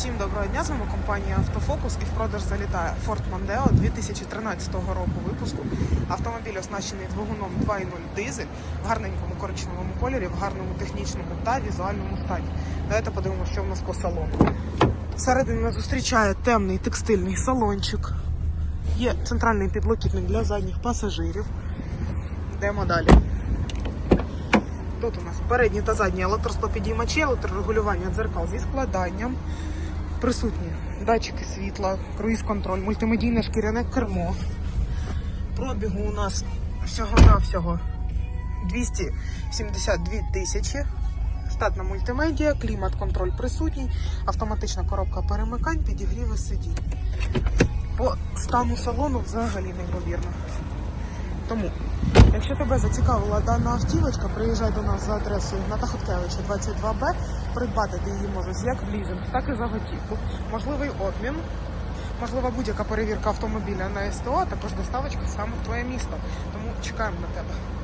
Всім доброго дня, з вами компанія Автофокус і в продаж залітає Ford Mondeo 2013 року випуску. Автомобіль оснащений двигуном 2.0 дизель в гарненькому коричневому кольорі, в гарному технічному та візуальному стані. Давайте подивимося, що в нас по салону. Всередині нас зустрічає темний текстильний салончик. Є центральний підлокітник для задніх пасажирів. Йдемо далі. Тут у нас передні та задні електростопідіймачі, електрорегулювання дзеркал зі складанням. Присутні датчики світла, круїз-контроль, мультимедійне шкіряне кермо. Пробігу у нас всього-навсього 272 тисячі. Штатна мультимедіа, клімат-контроль присутній, автоматична коробка перемикань, підігріви сидінь. По стану салону взагалі неймовірно. Тому, якщо тебе зацікавила дана автівочка, приїжджай до нас за адресою Гната Хоткевича 22Б. Придбати ти її можеш як в лізинг, так і за готівку. Можливий обмін, можлива будь-яка перевірка автомобіля на СТО, а також доставочка саме в твоє місто. Тому чекаємо на тебе.